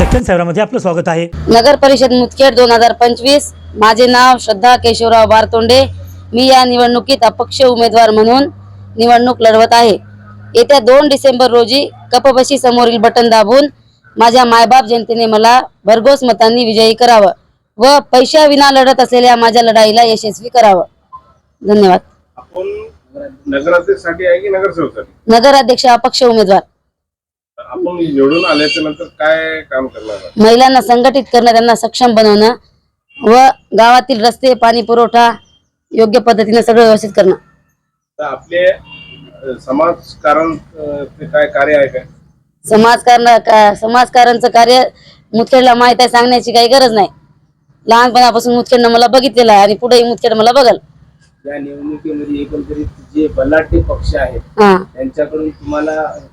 दक्षिण शहरामध्ये आपलं स्वागत आहे. नगर परिषद मुदखेड दोन हजार पंचवीस. माझे नाव श्रद्धा केशवराव बारतोंडे. मी या निवडणुकीत अपक्ष उमेदवार म्हणून निवडणूक लढवत आहे. येत्या दोन डिसेंबर रोजी कपबशी समोरील बटन दाबून माझ्या मायबाप जनतेने मला भरघोस मतांनी विजयी करावं व पैशाविना लढत असलेल्या माझ्या लढाईला यशस्वी करावं. धन्यवाद. आपण नगराध्यक्षसाठी आहे की नगरसेवकसाठी? नगराध्यक्ष अपक्ष उमेदवार. आपण निवडून आल्याच्यानंतर काय काम करणार? महिलांना संघटित करणं त्यांना सक्षम बनवणं व गावातील रस्ते पाणी पुरवठा योग्य पद्धतीने सगळं व्यवस्थित करणं. तर आपले अ, समाजकारण अ, ते काय कार्य आहे काय? समाजकारण का- समाजकारणचं कार्य मुदखेडला माहीत आहे सांगण्याची काही गरज नाही. लहानपणापासून मुदखेडनं मला बघितलेलं आहे आणि पुढेही मुदखेड मला बघल. या निवडणुकीमध्ये एकंदरीत जे बलाढ्य पक्ष आहेत हा. त्यांच्याकडून तुम्हाला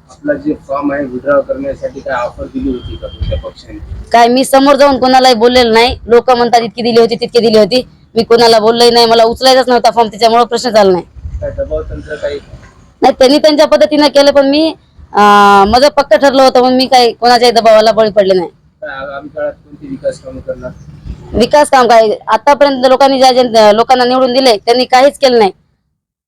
आपला जे फॉर्म आहे विड्रॉ करण्यासाठी काय ऑफर दिली होती का तुमच्या पक्षाने? काय मी समोर जाऊन कोणालाही बोललेलं नाही. लोक म्हणतात इतकी दिली होती तितकी दिली होती. मी कोणाला बोललंही नाही. मला उचलायचाच नव्हता फॉर्म त्याच्यामुळे प्रश्न झाला नाही. काय दबाव तंत्र काही? नाही त्यांनी त्यांच्या पद्धतीनं केलं पण मी अं, माझं पक्क ठरलं होतं म्हणून मी काही कोणाच्याही दबावाला बळी पडले नाही. काय आगामी काळात कोणती विकास कामे करणार? विकास काम काय? आतापर्यंत लोकांनी ज्या ज्या लोकांना निवडून दिले त्यांनी काहीच केलं नाही.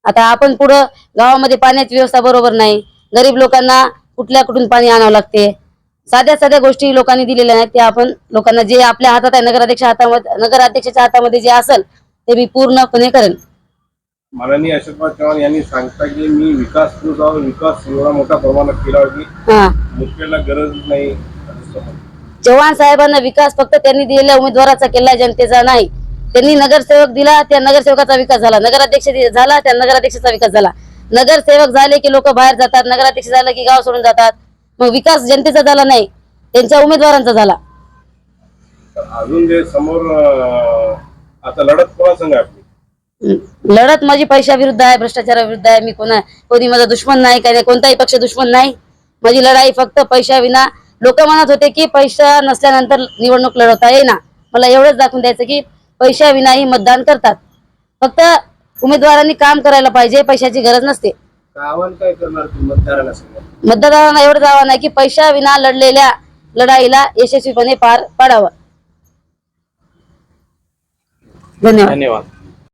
आता आपण पुढं गावामध्ये पाण्याची व्यवस्था बरोबर नाही. गरीब लोकांना कुठल्या कुठून पाणी आणावं लागते? साध्या साध्या गोष्टी लोकांनी दिलेल्या नाहीत त्या आपण लोकांना जे आपल्या हातात आहे नगराध्यक्ष हातामध्ये नगराध्यक्षाच्या हातामध्ये जे असेल ते मी पूर्णपणे करेन. माननीय अशोकराव चव्हाण यांनी सांगता की मी विकास विकास एवढा मोठ्या प्रमाणात केला हा. मुख्याला गरज नाही. चव्हाण साहेबांना विकास फक्त त्यांनी दिलेल्या उमेदवाराचा केला जनतेचा नाही. त्यांनी नगरसेवक दिला त्या नगरसेवकाचा विकास झाला. नगराध्यक्ष झाला त्या नगराध्यक्षाचा विकास झाला. नगरसेवक झाले की लोक बाहेर जातात नगराध्यक्ष झालं की गाव सोडून जातात. मग विकास जनतेचा झाला नाही त्यांच्या उमेदवारांचा झाला. अजून जे समोर आता लढत कोणा संघ. लढत माझी पैशाविरुद्ध आहे भ्रष्टाचाराविरुद्ध आहे. मी कोणा कोणी माझा दुश्मन नाही काही नाही कोणताही पक्ष दुश्मन नाही. माझी लढाई फक्त पैशाविना लोक म्हणत होते की पैसा नसल्यानंतर निवडणूक लढवता येईना. मला एवढंच दाखवून द्यायचं की पैशाविनाही मतदान करतात. फक्त उमेदवारांनी काम करायला पाहिजे पैशाची गरज नसते. काय आव्हान काय करणार तुम्ही मतदारांना एवढंच आव्हान आहे की पैशाविना लढलेल्या लढाईला यशस्वीपणे पार पाडावं. धन्यवाद. धन्यवाद.